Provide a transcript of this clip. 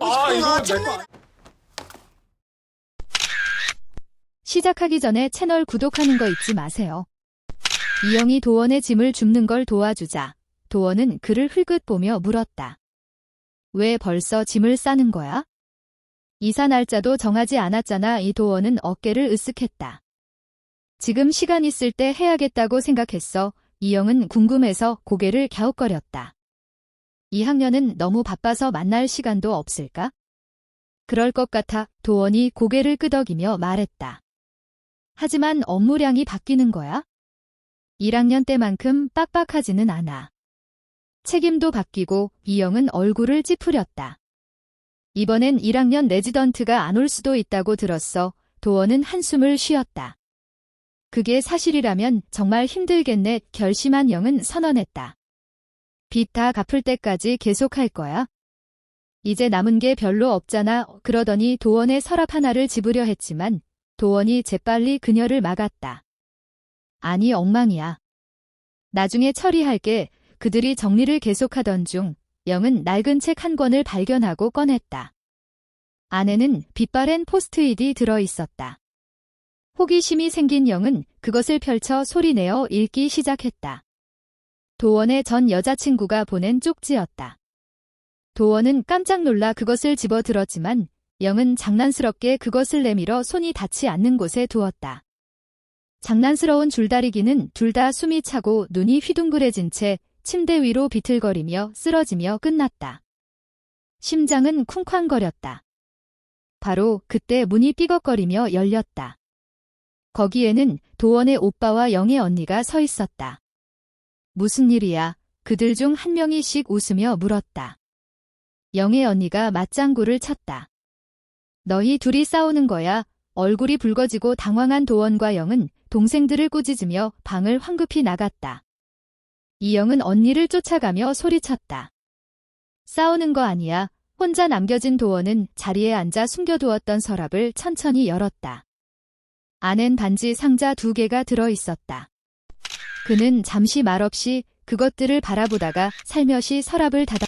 아, 이거 내 거. 시작하기 전에 채널 구독하는 거 잊지 마세요. 이영이 도원의 짐을 줍는 걸 도와주자 도원은 그를 흘끗 보며 물었다. 왜 벌써 짐을 싸는 거야? 이사 날짜도 정하지 않았잖아. 이 도원은 어깨를 으쓱했다. 지금 시간 있을 때 해야겠다고 생각했어. 이영은 궁금해서 고개를 갸웃거렸다. 2학년은 너무 바빠서 만날 시간도 없을까? 그럴 것 같아 도원이 고개를 끄덕이며 말했다. 하지만 업무량이 바뀌는 거야? 1학년 때만큼 빡빡하지는 않아. 책임도 바뀌고 이영은 얼굴을 찌푸렸다. 이번엔 1학년 레지던트가 안 올 수도 있다고 들었어. 도원은 한숨을 쉬었다. 그게 사실이라면 정말 힘들겠네. 결심한 영은 선언했다. 빚 다 갚을 때까지 계속할 거야? 이제 남은 게 별로 없잖아. 그러더니 도원의 서랍 하나를 집으려 했지만 도원이 재빨리 그녀를 막았다. 아니 엉망이야. 나중에 처리할게. 그들이 정리를 계속하던 중 영은 낡은 책 한 권을 발견하고 꺼냈다. 안에는 빛바랜 포스트잇이 들어 있었다. 호기심이 생긴 영은 그것을 펼쳐 소리내어 읽기 시작했다. 도원의 전 여자친구가 보낸 쪽지였다. 도원은 깜짝 놀라 그것을 집어 들었지만 영은 장난스럽게 그것을 내밀어 손이 닿지 않는 곳에 두었다. 장난스러운 줄다리기는 둘 다 숨이 차고 눈이 휘둥그레진 채 침대 위로 비틀거리며 쓰러지며 끝났다. 심장은 쿵쾅거렸다. 바로 그때 문이 삐걱거리며 열렸다. 거기에는 도원의 오빠와 영의 언니가 서 있었다. 무슨 일이야? 그들 중 한 명이 씩 웃으며 물었다. 영의 언니가 맞장구를 쳤다. 너희 둘이 싸우는 거야. 얼굴이 붉어지고 당황한 도원과 영은 동생들을 꾸짖으며 방을 황급히 나갔다. 이영은 언니를 쫓아가며 소리쳤다. 싸우는 거 아니야. 혼자 남겨진 도원은 자리에 앉아 숨겨두었던 서랍을 천천히 열었다. 안엔 반지 상자 두 개가 들어 있었다. 그는 잠시 말없이 그것들을 바라보다가 살며시 서랍을 닫아